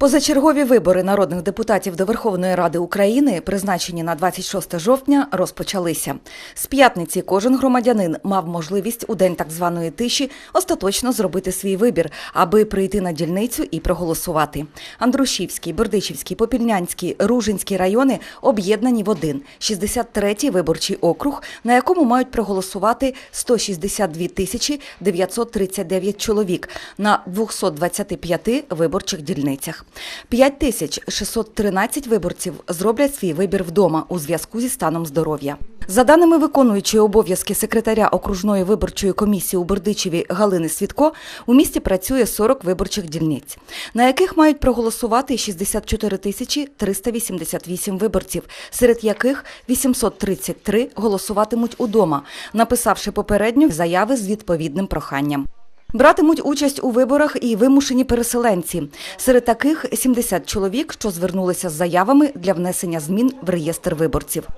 Позачергові вибори народних депутатів до Верховної Ради України, призначені на 26 жовтня, розпочалися. З п'ятниці кожен громадянин мав можливість у день так званої тиші остаточно зробити свій вибір, аби прийти на дільницю і проголосувати. Андрушівський, Бердичівський, Попільнянський, Ружинський райони об'єднані в один 63-й виборчий округ, на якому мають проголосувати 162 тисячі 939 чоловік на 225 виборчих дільницях. 5613 виборців зроблять свій вибір вдома у зв'язку зі станом здоров'я. За даними виконуючої обов'язки секретаря окружної виборчої комісії у Бердичеві Галини Свідко, у місті працює 40 виборчих дільниць, на яких мають проголосувати 64 тисячі 388 виборців, серед яких 833 голосуватимуть удома, написавши попередньо заяви з відповідним проханням. Братимуть участь у виборах і вимушені переселенці. Серед таких 70 чоловік, що звернулися з заявами для внесення змін в реєстр виборців.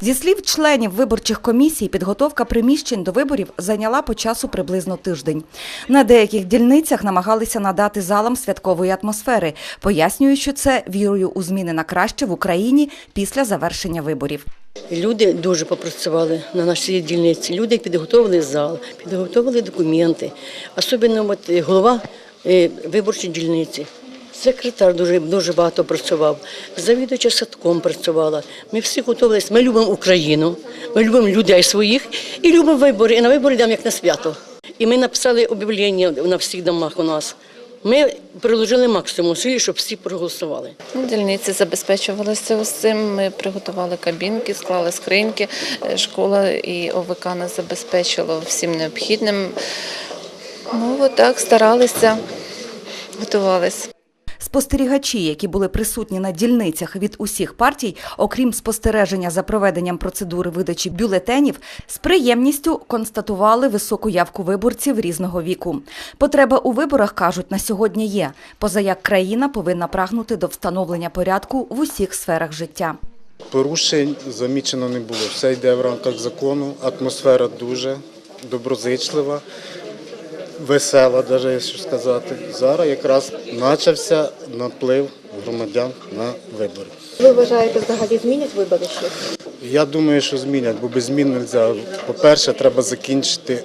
Зі слів членів виборчих комісій, підготовка приміщень до виборів зайняла по часу приблизно тиждень. На деяких дільницях намагалися надати залам святкової атмосфери, пояснюють, що це вірою у зміни на краще в Україні після завершення виборів. Люди дуже попрацювали на нашій дільниці. Люди підготовили зал, підготовили документи. Особливо от е, голова е, виборчої дільниці. Секретар дуже, дуже багато працював, завідувача садком працювала. Ми всі готувалися. Ми любимо Україну, ми любимо людей своїх і любимо вибори. І на вибори йдемо як на свято. І ми написали об'явлення на всіх домах у нас. Ми приложили максимум сили, щоб всі проголосували. Ну, Дільниці забезпечувалися усім. Ми приготували кабінки, склали скриньки. Е, Школа і ОВК нас забезпечило всім необхідним. Ну, отак старалися, готувалися. Спостерігачі, які були присутні на дільницях від усіх партій, окрім спостереження за проведенням процедури видачі бюлетенів, з приємністю констатували високу явку виборців різного віку. Потреба у виборах кажуть на сьогодні є. Поза як країна повинна прагнути до встановлення порядку в усіх сферах життя. Порушень замічено не було. Все йде в рамках закону. Атмосфера дуже доброзичлива, весела, навіть якщо сказати. Зараз якраз почався наплив громадян на вибори. Ви вважаєте, взагалі змінять вибори щось? Я думаю, що змінять, бо без змін не можна. По-перше, треба закінчити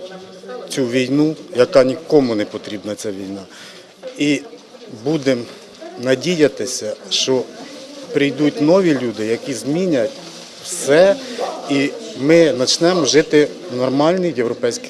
цю війну, яка нікому не потрібна, ця війна. І будемо надіятися, що прийдуть нові люди, які змінять все, і ми почнемо жити в нормальній європейській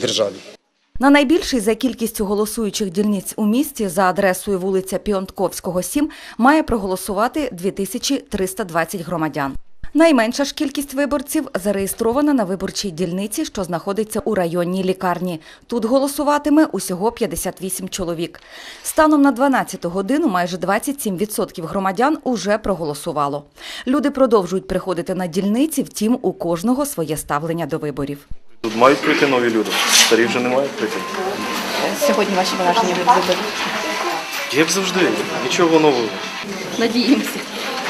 державі. На найбільший за кількістю голосуючих дільниць у місті за адресою вулиця Піонтковського, 7 має проголосувати 2320 громадян. Найменша ж кількість виборців зареєстрована на виборчій дільниці, що знаходиться у районній лікарні. Тут голосуватиме усього 58 чоловік. Станом на 12 годину майже 27% громадян уже проголосувало. Люди продовжують приходити на дільниці, втім у кожного своє ставлення до виборів. Тут мають прийти нові люди. Старі вже не мають прийти. Сьогодні ваші враження від виборів? Як завжди, нічого нового. Надіємося.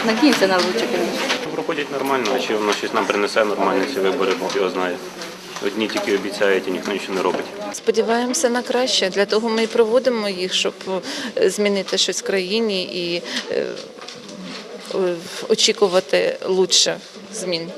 Надіємося на лучше, звісно. Проходять нормально, а чи воно щось нам принесе нормально ці вибори, Бог його знає. Одні тільки обіцяють, і ніхто нічого не робить. Сподіваємося на краще. Для того ми і проводимо їх, щоб е, змінити щось в країні і е, очікувати лучше змін.